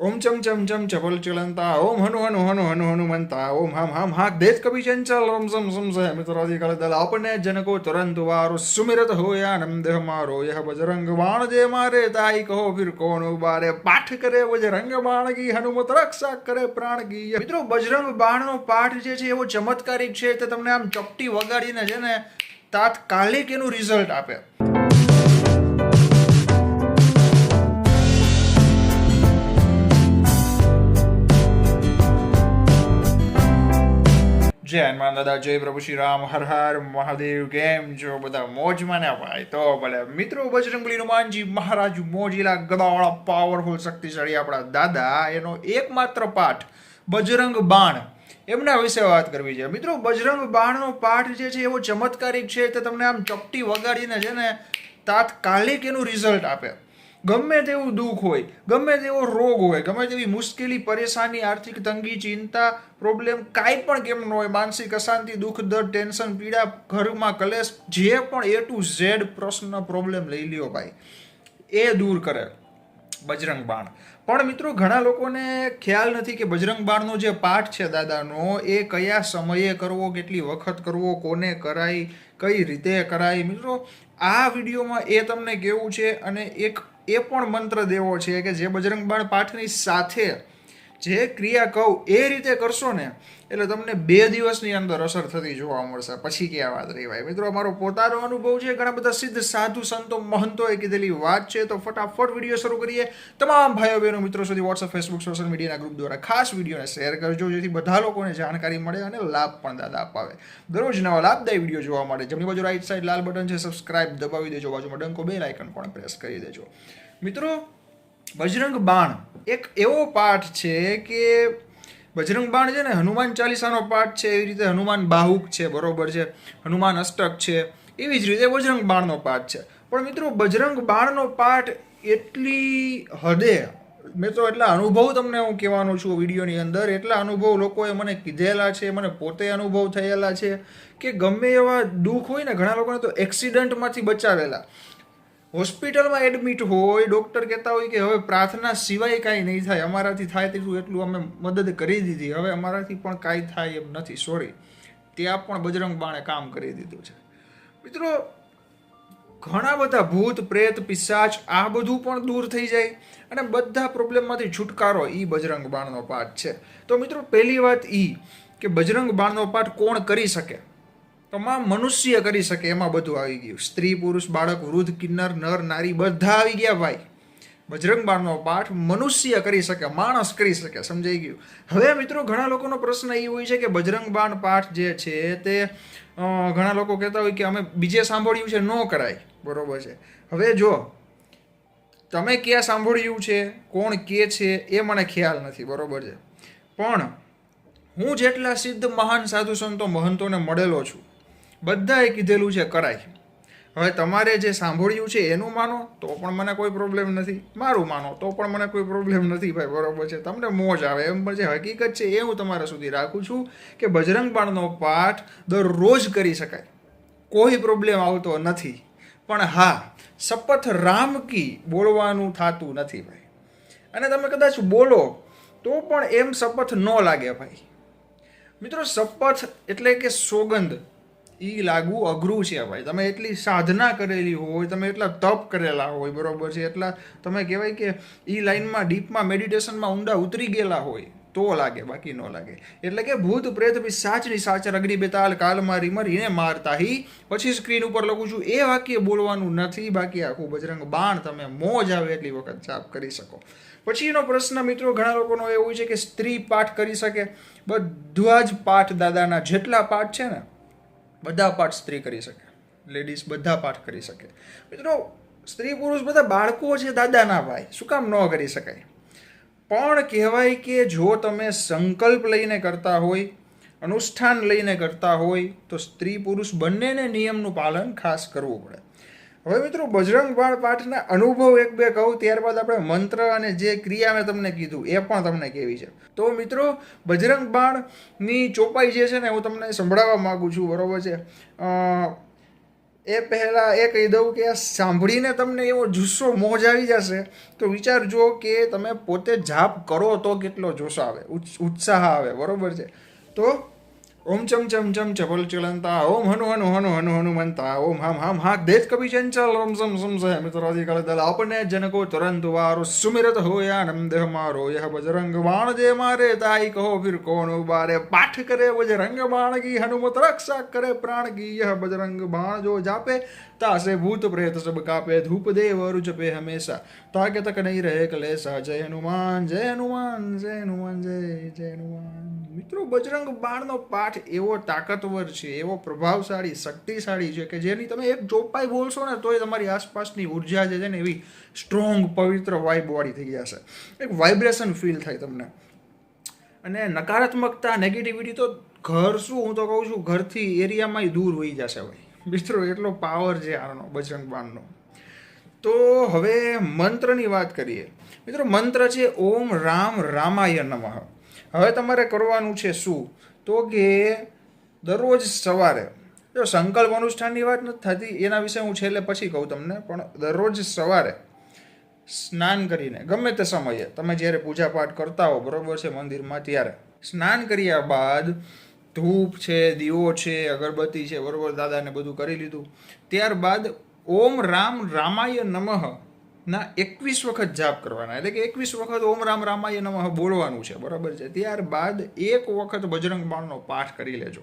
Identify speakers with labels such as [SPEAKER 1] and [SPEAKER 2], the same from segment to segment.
[SPEAKER 1] ઓમ ચમ ચમ ચમ ચપલ ચલંતા, ઓમ હનુ હનુ હનુ હનુ હનુમંતા ઓમ હમ હમ હા દેત કભી ચંચલ, ઓમ સમ સમ સે મિત્રાદિ કળ દલ, આપને જનકો તુરંત વારો સુમિરત હોયા, આનંદ મારો. યહ બજરંગ બાણ જે મારે, તાઈ કહો ફિર કોણ ઉબારે. પાઠ કરે બજરંગ બાણ ગી હનુમત રક્ષા કરે પ્રાણ ગી મિત્રો, બજરંગ બાણનો પાઠ જે છે, એવો ચમત્કારિક છે, તે તમને આમ ચપટી વગાડીને છે ને, તાત્કાલિક એનું રિઝલ્ટ આપે. જય હનુમાન દાદા, જય પ્રભુ શ્રી રામ, હર હર મહાદેવ, કેમ છો બધા? મોજમાં ને ભાઈ, તો ભલે મિત્રો બજરંગબલી હનુમાનજી મહારાજ મોજીલા ગદાવાળા પાવરફુલ શક્તિશાળી આપણા દાદા, એનો એકમાત્ર પાઠ બજરંગ બાણ. એમના વિશે વાત કરવી છે. મિત્રો, બજરંગ બાણનો પાઠ જે છે, એવો ચમત્કારિક છે તે તમને આમ ચપટી વગાડીને છે ને તાત્કાલિક એનું રિઝલ્ટ આપે. ગમે તેવું દુઃખ હોય, ગમે તેવો રોગ હોય, ગમે તેવી મુશ્કેલી, પરેશાની, આર્થિક તંગી, ચિંતા પ્રોબ્લેમ કાંઈ પણ કેમ ન હોય, માનસિક અશાંતિ, દુઃખ, દર્દ, ટેન્શન, પીડા, ઘરમાં કલેશ, જે પણ એ ટુ ઝેડ પ્રશ્ન પ્રોબ્લેમ લઈ લ્યો ભાઈ. એ દૂર કરે બજરંગ બાણ. પણ મિત્રો, ઘણા લોકોને ખ્યાલ નથી કે બજરંગ બાણનો જે પાઠ છે દાદાનો, એ કયા સમયે કરવો, કેટલી વખત કરવો, કોને કરાય કઈ રીતે કરાય મિત્રો, આ વિડીયોમાં એ તમને કેવું છે અને એક એ પણ મંત્ર દેવો છે કે જે બજરંગ બાણ પાઠની સાથે જે ક્રિયા કહું એ રીતે કરશો ને, એટલે તમને બે દિવસની અંદર અસર થતી જોવા મળશે. પછી ક્યાં વાત રહી ભાઈ? મિત્રો, અમારો પોતાનો અનુભવ છે, ઘણા બધા સિદ્ધ સાધુ સંતો મહંતોએ કીધેલી વાત છે, તો ફટાફટ વીડિયો શરૂ કરીએ. તમામ ભાઈઓ બહેનો મિત્રો સુધી વોટ્સઅપ ફેસબુક સોશિયલ મીડિયાના ગ્રુપ દ્વારા ખાસ વિડીયોને શેર કરજો, જેથી બધા લોકોને જાણકારી મળે અને લાભ પણ દાદા અપાવે. દરરોજ નવા લાભદાયી વીડિયો જોવા માટે જમણી બાજુ રાઈટ સાઈડ લાલ બટન છે સબસ્ક્રાઇબ દબાવી દેજો, બાજુમાં ડંકો બે આઇકન પણ પ્રેસ કરી દેજો. મિત્રો બજરંગ બાણ. એક એવો પાઠ છે કે બજરંગ બાણ છે ને, હનુમાન ચાલીસાનો પાઠ છે, એવી રીતે હનુમાન બાહુક છે, બરોબર છે. હનુમાન અષ્ટક છે. એવી જ રીતે બજરંગ બાણનો પાઠ છે. પણ મિત્રો, બજરંગ બાણનો પાઠ એટલી હદે, મેં તો એટલા અનુભવ તમને હું કહેવાનો છું વિડીયોની અંદર, એટલા અનુભવ લોકોએ મને કીધેલા છે, મને પોતે અનુભવ થયેલા છે કે ગમે એવા દુઃખ હોય ને, ઘણા લોકોને તો એક્સિડન્ટમાંથી બચાવેલા. હોસ્પિટલમાં એડમિટ હોય, ડૉક્ટર કહેતા હોય કે હવે પ્રાર્થના સિવાય કાંઈ નહીં થાય. અમારાથી થાય તેટલું એટલું અમે મદદ કરી દીધી. હવે અમારાથી પણ કાંઈ થાય એમ નથી. સોરી ત્યાં પણ બજરંગ બાણે કામ કરી દીધું છે. મિત્રો, ઘણા બધા ભૂત, પ્રેત, પિશાચ આ બધું પણ દૂર થઈ જાય અને બધા પ્રોબ્લેમમાંથી છુટકારો એ બજરંગ બાણનો પાઠ છે. તો મિત્રો, પહેલી વાત એ કે બજરંગ બાણનો પાઠ કોણ કરી શકે? તમામ મનુષ્ય કરી શકે, એમાં બધું આવી ગયું. સ્ત્રી, પુરુષ, બાળક, વૃદ્ધ, કિન્નર, નર, નારી, બધા આવી ગયા ભાઈ. બજરંગ બાણનો પાઠ મનુષ્ય કરી શકે, માણસ કરી શકે, સમજાઈ ગયું. હવે મિત્રો ઘણા લોકોનો પ્રશ્ન એ હોય છે કે બજરંગ બાણ પાઠ જે છે તે ઘણા લોકો કહેતા હોય કે અમે બીજે સાંભળ્યું છે, ન કરાય. બરોબર છે. હવે જો, તમે ક્યાં સાંભળ્યું છે, કોણ કે છે, એ મને ખ્યાલ નથી. બરોબર છે. પણ હું જેટલા સિદ્ધ મહાન સાધુ સંતો મહંતોને મળેલો છું બધાએ કીધેલું છે, કરાય. હવે તમારે જે સાંભળ્યું છે, એનું માનો, તો પણ મને કોઈ પ્રોબ્લેમ નથી. મારું માનો, તો પણ મને કોઈ પ્રોબ્લેમ નથી, ભાઈ, બરોબર છે. તમને મોજ આવે. એમ પણ જે હકીકત છે, એ હું તમારા સુધી રાખું છું કે બજરંગ બાણનો પાઠ દરરોજ કરી શકાય. કોઈ પ્રોબ્લેમ આવતો નથી. પણ હા, શપથ રામ કી બોલવાનું થતું નથી, ભાઈ. અને તમે કદાચ બોલો, તો પણ એમ શપથ ન લાગે, ભાઈ. મિત્રો, શપથ એટલે કે સોગંદ. એ લાગવું અઘરું છે ભાઈ. તમે એટલી સાધના કરેલી હોય, તમે એટલા તપ કરેલા હોય, બરોબર છે? એટલા તમે કહેવાય કે એ લાઈનમાં, ડીપમાં, મેડિટેશનમાં ઊંડા ઉતરી ગયેલા હોય, તો લાગે, બાકી ન લાગે. એટલે કે ભૂત, પ્રેત બી સાચની સાચર રગડી બેતાલ કાલ મારી મરીને મારતા હી. પછી સ્ક્રીન ઉપર લખું છું, એ વાક્ય બોલવાનું નથી, બાકી આખું બજરંગ બાણ તમે મોજ આવે એટલી વખત જાપ કરી શકો. પછીનો પ્રશ્ન, મિત્રો, ઘણા લોકોનો એવો છે કે સ્ત્રી પાઠ કરી શકે. બધા જ પાઠ દાદાના જેટલા પાઠ છે ને બધા પાઠ સ્ત્રી કરી શકે. લેડીઝ બધા પાઠ કરી શકે. મિત્રો, સ્ત્રી પુરુષ બધા બાળકો છે, દાદાના ભાઈ. શું કામ ન કરી શકાય? પણ કહેવાય કે જો તમે સંકલ્પ લઈને કરતા હોય, અનુષ્ઠાન લઈને કરતા હોય, તો સ્ત્રી પુરુષ બંનેને નિયમનું પાલન ખાસ કરવું પડે. હવે મિત્રો બજરંગ બાળ પાઠના અનુભવ એક બે કહું, ત્યારબાદ આપણે મંત્ર અને જે ક્રિયા મેં તમને કીધું, એ પણ તમને કેવી છે. તો મિત્રો, બજરંગ બાણની ચોપાઈ જે છે ને, હું તમને સંભળાવવા માગું છું, બરોબર છે? એ પહેલાં એ કહી દઉં કે આ સાંભળીને તમને એવો જુસ્સો મોજ આવી જશે, તો વિચારજો કે તમે પોતે જાપ કરો તો કેટલો જોશ આવે ઉત્સાહ આવે, બરોબર છે? તો ओम चम चम चम चपल चलंता ओम हनु हनु हनु हनु हनुमंता ओम हम हम हा, देश कवि चंचल रम सम सम सह मित्रादि कल दल अपने जनको तुरंत वारो, सुमिरत हो या नंद मारो, यह बजरंग बाण जे मारे ताई कहो फिर कौन उबारे, पाठ करे बजरंग बाण की, हनुमत रक्षा करे प्राण की, यह बजरंग बाण जो जापे, तासे भूत प्रेत सब कापे, धूप देव वरु जपे हमेशा, ताके तक नहीं रहे कलेसा जय हनुमान जय हनुमान जय हनुमान, जय जय हनुमान। मित्रों बजरंग बाण नो पाठ પાઠ એવો તાકતવર છે, એવો પ્રભાવશાળી, શક્તિશાળી છે કે જેની તમે એક ચોપાઈ બોલશો ને તોય તમારી આસપાસની ઊર્જા જે છે ને એવી સ્ટ્રોંગ પવિત્ર વાઇબવાળી થઈ જશે. એક વાઇબ્રેશન ફીલ થાય તમને. અને નકારાત્મકતા નેગેટિવિટી તો ઘર શું, હું તો કહું છું, ઘરથી એરિયામાં દૂર હોઈ જશે ભાઈ. મિત્રો, એટલો પાવર છે આનો બજરંગ બાણનો તો હવે મંત્રની વાત કરીએ. મિત્રો, મંત્ર છે ઓમ રામ રામાય નમઃ. હવે તમારે કરવાનું છે શું? તો કે દરરોજ સવારે. જો સંકલ્પ અનુષ્ઠાનની વાત નથી થતી, એના વિશે હું છેલ્લે પછી કહું તમને, પણ દરરોજ સવારે સ્નાન કરીને, ગમે તે સમયે, તમે જ્યારે પૂજાપાઠ કરતા હો, બરોબર છે, મંદિરમાં ત્યારે, સ્નાન કર્યા બાદ ધૂપ છે, દીવો છે, અગરબત્તી છે, બરોબર, દાદાને બધું કરી લીધું. ત્યારબાદ ઓમ રામ રામાય નમઃ ના, એકવીસ વખત જાપ કરવાના. એટલે કે એકવીસ વખત ઓમ રામ રામાય નમઃ બોલવાનું છે. બરાબર છે? ત્યારબાદ એક વખત બજરંગ બાણનો પાઠ કરી લેજો.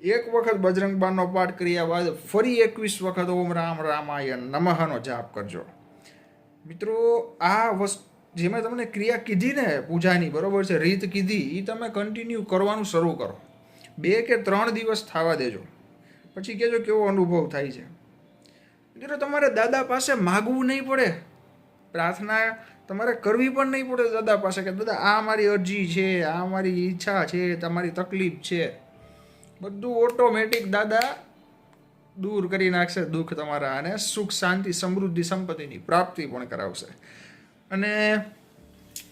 [SPEAKER 1] એક વખત બજરંગ બાણનો પાઠ કર્યા બાદ ફરી એકવીસ વખત ઓમ રામ રામાય નમઃનો જાપ કરજો. મિત્રો, આ વસ્તુ જે મેં તમને ક્રિયા કીધી ને પૂજાની, બરાબર છે? રીત કીધી એ તમે કન્ટિન્યુ કરવાનું શરૂ કરો. બે કે ત્રણ દિવસ થવા દેજો. પછી કહેજો કેવો અનુભવ થાય છે. મિત્રો તમારે દાદા પાસે માગવું નહીં પડે. પ્રાર્થના તમારે કરવી પણ નહીં પડે દાદા પાસે કે, દાદા, આ મારી અરજી છે, આ મારી ઈચ્છા છે, તમારી તકલીફ છે. બધું ઓટોમેટિક દાદા દૂર કરી નાખશે દુઃખ તમારા અને સુખ, શાંતિ, સમૃદ્ધિ, સંપત્તિની પ્રાપ્તિ પણ કરાવશે. અને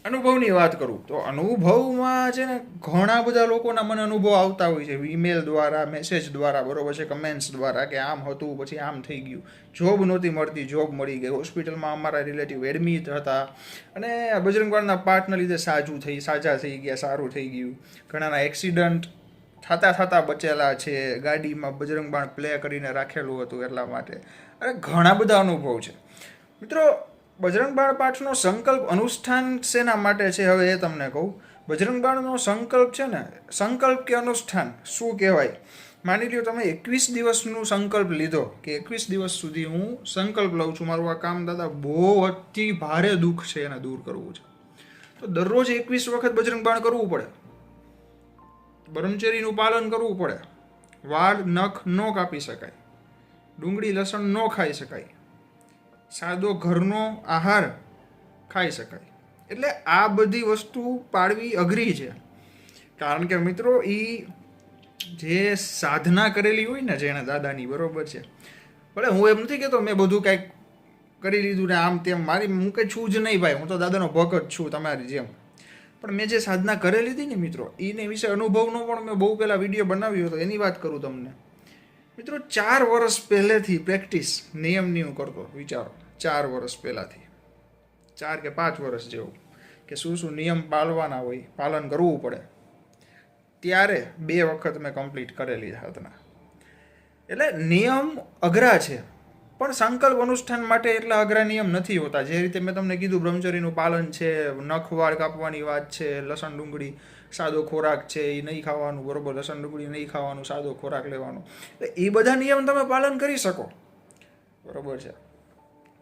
[SPEAKER 1] અનુભવની વાત કરું તો અનુભવમાં છે ને ઘણા બધા લોકોના મને અનુભવ આવતા હોય છે. ઈમેલ દ્વારા મેસેજ દ્વારા, બરોબર છે કમેન્ટ્સ દ્વારા કે આમ હતું, પછી આમ થઈ ગયું. જોબ નહોતી મળતી જોબ મળી ગઈ. હોસ્પિટલમાં અમારા રિલેટિવ એડમિટ હતા. અને બજરંગવાળના પાઠના લીધે સાજું થઈ, સાજા થઈ ગયા, સારું થઈ ગયું. ઘણાના એક્સિડન્ટ થતા થતા બચેલા છે. ગાડીમાં બજરંગબાણ પ્લે કરીને રાખેલું હતું એટલા માટે. અને ઘણા બધા અનુભવ છે. મિત્રો બજરંગ બાણ પાઠનો સંકલ્પ અનુષ્ઠાન શેના માટે છે? હવે એ તમને કહું. બજરંગ બાણનો સંકલ્પ છે ને, સંકલ્પ કે અનુષ્ઠાન, શું કહેવાય? માની લ્યો તમે એકવીસ દિવસનું સંકલ્પ લીધો કે એકવીસ દિવસ સુધી હું સંકલ્પ લઉં છું. મારું આ કામ દાદા બહુ અતિ ભારે દુઃખ છે, એને દૂર કરવું છે. તો દરરોજ એકવીસ વખત બજરંગ બાણ કરવું પડે. બ્રહ્મચર્યનું પાલન કરવું પડે. વાળ, નખ ન કાપી શકાય. ડુંગળી, લસણ ન ખાઈ શકાય. સાદો ઘરનો આહાર ખાઈ શકાય. એટલે આ બધી વસ્તુ પાડવી અઘરી છે. કારણ કે મિત્રો એ જે સાધના કરેલી હોય ને જેણે દાદાની, બરોબર છે. ભલે હું એમ નથી કહેતો, મેં બધું કાંઈક કરી લીધું ને આમ તેમ, મારી, હું કંઈ છું જ નહીં ભાઈ, હું તો દાદાનો ભગત છું તમારી જેમ. પણ મેં જે સાધના કરેલી હતી ને મિત્રો એને વિશે અનુભવનો પણ મેં બહુ પહેલાં વીડિયો બનાવ્યો હતો, એની વાત કરું તમને. મિત્રો, ચાર વર્ષ પહેલેથી પ્રેક્ટિસ નિયમની હું કરતો, વિચારો. ચાર વર્ષ પહેલાંથી. ચાર કે પાંચ વર્ષ જેવું. કે શું શું નિયમ પાળવાના હોય, પાલન કરવું પડે. ત્યારે બે વખત મેં કમ્પ્લીટ કરેલી સાધના. એટલે નિયમ અઘરા છે. પણ સંકલ્પ અનુષ્ઠાન માટે એટલા અઘરા નિયમ નથી હોતા. જે રીતે મેં તમને કીધું, બ્રહ્મચર્યનું પાલન છે, નખવાળ કાપવાની વાત છે, લસણ ડુંગળી સાદો ખોરાક છે એ નહીં ખાવાનું, બરોબર, લસણ ડુંગળી નહીં ખાવાનું, સાદો ખોરાક લેવાનો. એટલે એ બધા નિયમ તમે પાલન કરી શકો. બરોબર છે.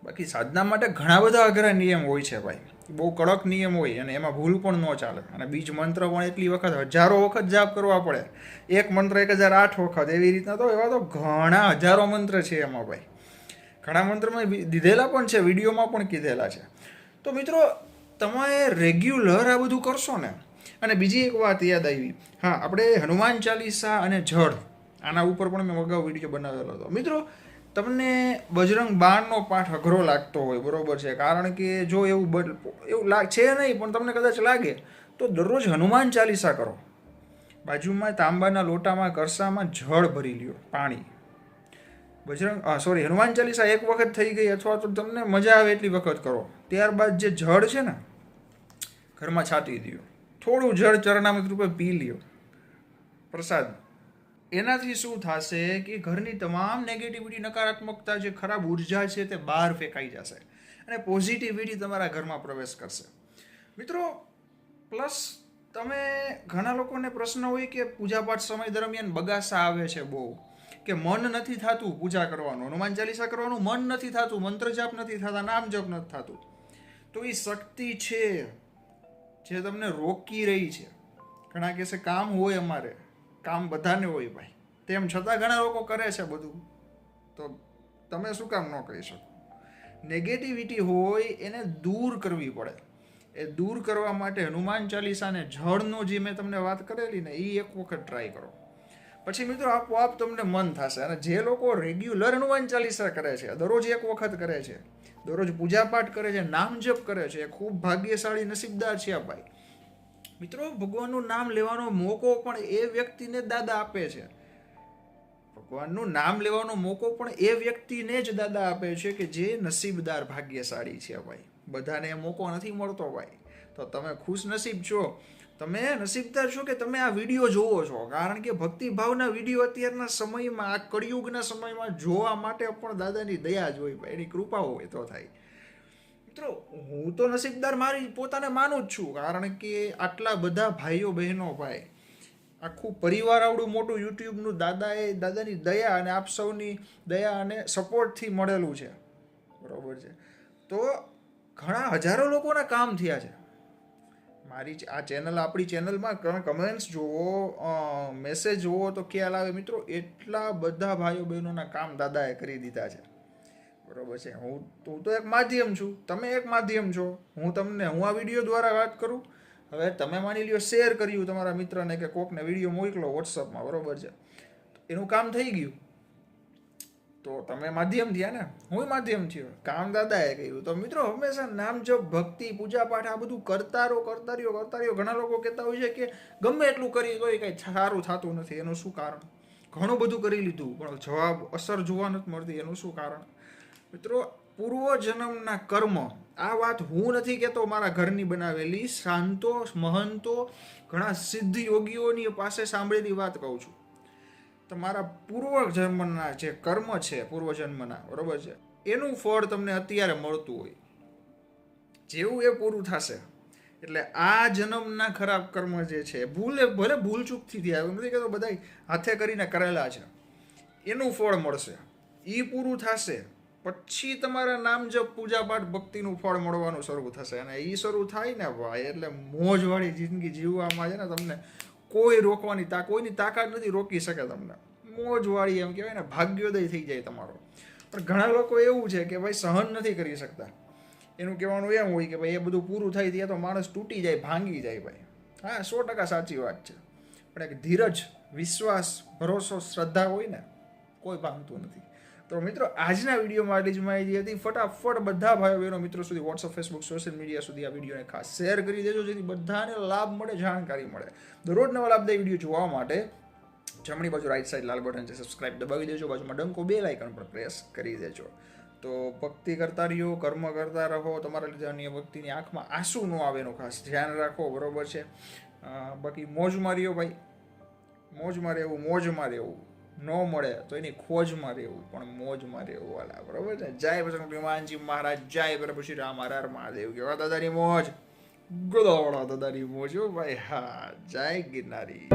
[SPEAKER 1] બાકી સાધના માટે ઘણા બધા અઘરા નિયમ હોય છે ભાઈ. બહુ કડક નિયમ હોય અને એમાં ભૂલ પણ ન ચાલે. અને બીજ મંત્ર પણ એટલી વખત હજારો વખત જાપ કરવા પડે. એક મંત્ર એક હજાર આઠ વખત. એવી રીતના તો એવા તો ઘણા હજારો મંત્ર છે એમાં ભાઈ. ઘણા મંત્રમાં દીધેલા પણ છે, વિડીયોમાં પણ કીધેલા છે. તો મિત્રો તમે રેગ્યુલર આ બધું કરશો ને અને બીજી એક વાત યાદ આવી. હા, આપણે હનુમાન ચાલીસા અને જળ, આના ઉપર પણ મેં અગાઉ વીડિયો બનાવેલો હતો. મિત્રો, તમને બજરંગ બાણનો પાઠ અઘરો લાગતો હોય, બરોબર છે? કારણ કે જો એવું એવું લાગ, છે નહીં, પણ તમને કદાચ લાગે, તો દરરોજ હનુમાન ચાલીસા કરો. બાજુમાં તાંબાના લોટામાં, કરસામાં જળ ભરી લ્યો, પાણી. બજરંગ સોરી હનુમાન ચાલીસા એક વખત થઈ ગઈ અથવા તો તમને મજા આવે એટલી વખત કરો. ત્યારબાદ જે જળ છે ને, ઘરમાં છાંટી દો થોડું જળ ચરણામૃત રૂપે પી લ્યો. પ્રસાદ. એનાથી શું થશે કે ઘરની તમામ નેગેટિવિટી નકારાત્મકતા જે ખરાબ ઊર્જા છે તે બહાર ફેંકાઈ જશે અને પોઝિટિવિટી તમારા ઘરમાં પ્રવેશ કરશે. મિત્રો પ્લસ તમે ઘણા લોકોને પ્રશ્ન હોય કે પૂજાપાઠ સમય દરમિયાન બગાસા આવે છે બહુ, કે મન નથી થતું પૂજા કરવાનું, હનુમાન ચાલીસા કરવાનું, મન નથી થતું મંત્ર જાપ નથી થતા નામ જપ નથી થતું. તો એ શક્તિ છે. જે તમને રોકી રહી છે. ઘણા કહેશે કામ હોય અમારે, કામ બધાને હોય ભાઈ. તેમ છતાં ઘણા લોકો કરે છે બધું. તો તમે શું કામ ન કરી શકો? નેગેટિવિટી હોય એને દૂર કરવી પડે. એ દૂર કરવા માટે હનુમાન ચાલીસાને જળનો જે મેં તમને વાત કરેલી ને એ એક વખત ટ્રાય કરો. પછી મિત્રો આપોઆપ તમને મન થશે અને જે લોકો રેગ્યુલર હનુમાન ચાલીસા કરે છે, દરરોજ એક વખત કરે છે દરરોજ પૂજાપાઠ કરે છે, નામ જપ કરે છે. ખૂબ ભાગ્યશાળી નસીબદાર છે આ ભાઈ. મિત્રો, ભગવાનનું નામ લેવાનો મોકો પણ એ વ્યક્તિને દાદા આપે છે. ભગવાનનું નામ લેવાનો મોકો પણ એ વ્યક્તિને જ દાદા આપે છે કે જે નસીબદાર, ભાગ્યશાળી છે ભાઈ. બધાને એ મોકો નથી મળતો ભાઈ. તો તમે ખુશ નસીબ છો. તમે નસીબદાર છો કે તમે આ વીડિયો જોવો છો? કારણ કે ભક્તિભાવના વીડિયો અત્યારના સમયમાં, આ કળિયુગના સમયમાં જોવા માટે પણ દાદાની દયા જ હોય, એની કૃપા હોય તો થાય. મિત્રો, હું તો નસીબદાર મારી પોતાને માનું જ છું, કારણ કે આટલા બધા ભાઈઓ બહેનો ભાઈ, આખું પરિવાર આવડું મોટું યુટ્યુબનું દાદાએ દાદાની દયા અને આપ સૌની દયા અને સપોર્ટથી મળેલું છે. બરોબર છે. તો ઘણા હજારો લોકોના કામ થયા છે. મારી આ ચેનલ, આપણી ચેનલમાં કમેન્ટ્સ જુઓ મેસેજ જુઓ તો ખ્યાલ આવે. મિત્રો, એટલા બધા ભાઈઓ બહેનોના કામ દાદાએ કરી દીધા છે. બરોબર છે. હું હું તો એક માધ્યમ છું. તમે એક માધ્યમ છો. હું તમને, હું આ વીડિયો દ્વારા વાત કરું. હવે તમે માની લ્યો, શેર કર્યું તમારા મિત્રને કે કોકને વીડિયો મોકલો વોટ્સઅપમાં બરોબર છે. એનું કામ થઈ ગયું. તો તમે માધ્યમ થયા ને? હું માધ્યમ થયો. કામ દાદાએ કર્યું તો મિત્રો, હંમેશા નામ જપ, ભક્તિ, પૂજા પાઠ, આ બધું કરતા રહો કરતા રહ્યો કરતા રહ્યો ઘણા લોકો કહેતા હોય છે કે ગમે એટલું કરી તોય કંઈ સારું થતું નથી. એનું શું કારણ? ઘણું બધું કરી લીધું, પણ જવાબ અસર જોવા નથી મળતી. એનું શું કારણ? મિત્રો, પૂર્વજન્મના કર્મ, આ વાત હું નથી કહેતો મારા ઘરની બનાવેલી. શાંતો, મહંતો, ઘણા સિદ્ધ યોગીઓની પાસે સાંભળેલી વાત કહું છું. તમારા પૂર્વ જન્મના જે કર્મ છે, પૂર્વજન્મના, બરોબર છે, એનું ફળ તમને અત્યારે મળતું હોય. જેવું એ પૂરું થશે. એટલે આ જન્મના ખરાબ કર્મ જે છે, ભૂલે ભલે ભૂલ ચૂકથી થયા એમ નથી કહેતો બધા હાથે કરીને કરેલા છે. એનું ફળ મળશે. એ પૂરું થશે. પછી તમારા નામ જપ, પૂજા પાઠ, ભક્તિનું ફળ મળવાનું શરૂ થશે. અને એ શરૂ થાય ને ભાઈ, એટલે મોજવાળી જિંદગી જીવવામાં છે ને તમને કોઈ રોકવાની તા કોઈની તાકાત નથી, રોકી શકે તમને. મોજવાળી એમ કહેવાય ને, ભાગ્યોદય થઈ જાય તમારો. પણ ઘણા લોકો એવું છે કે ભાઈ સહન નથી કરી શકતા. એનું કહેવાનું એમ હોય કે ભાઈ એ બધું પૂરું થાય ત્યાં તો માણસ તૂટી જાય, ભાંગી જાય ભાઈ. હા, સો ટકા સાચી વાત છે. પણ એક ધીરજ, વિશ્વાસ, ભરોસો, શ્રદ્ધા હોય ને કોઈ ભાંગતું નથી. તો મિત્રો, આજના વિડીયોમાં આટલી જ માહિતી હતી. ફટાફટ બધા ભાઈઓ બહેનો મિત્રો સુધી વોટ્સઅપ ફેસબુક સોશિયલ મીડિયા સુધી આ વિડીયોને ખાસ શેર કરી દેજો, જેથી બધાને લાભ મળે, જાણકારી મળે. દરરોજ નવા લાભદાયી વીડિયો જોવા માટે જમણી બાજુ રાઈટ સાઈડ લાલ બટન છે સબસ્ક્રાઇબ દબાવી દેજો. બાજુમાં ડંકો બે લાઇકન પર પ્રેસ કરી દેજો. તો ભક્તિ કરતા રહ્યો, કર્મ કરતા રહો. તમારા લીધે અન્ય વ્યક્તિની આંખમાં આંસુ ન આવે એનું ખાસ ધ્યાન રાખો, બરોબર છે? બાકી મોજમાં રહ્યો ભાઈ. મોજમાં રહેવું મોજમાં રહેવું. ન મળે, તો એની ખોજમાં રહેવું પણ મોજમાં રહેવું વાલા, બરોબર છે? જય પ્રસંગ હનુમાનજી મહારાજ, જય પ્રભુ શ્રી રામ, હર હર મહાદેવ, કેવા દાદાની મોજ? ગોદાવડા દાદાની મોજ ભાઈ, હા, જય ગિરનારી.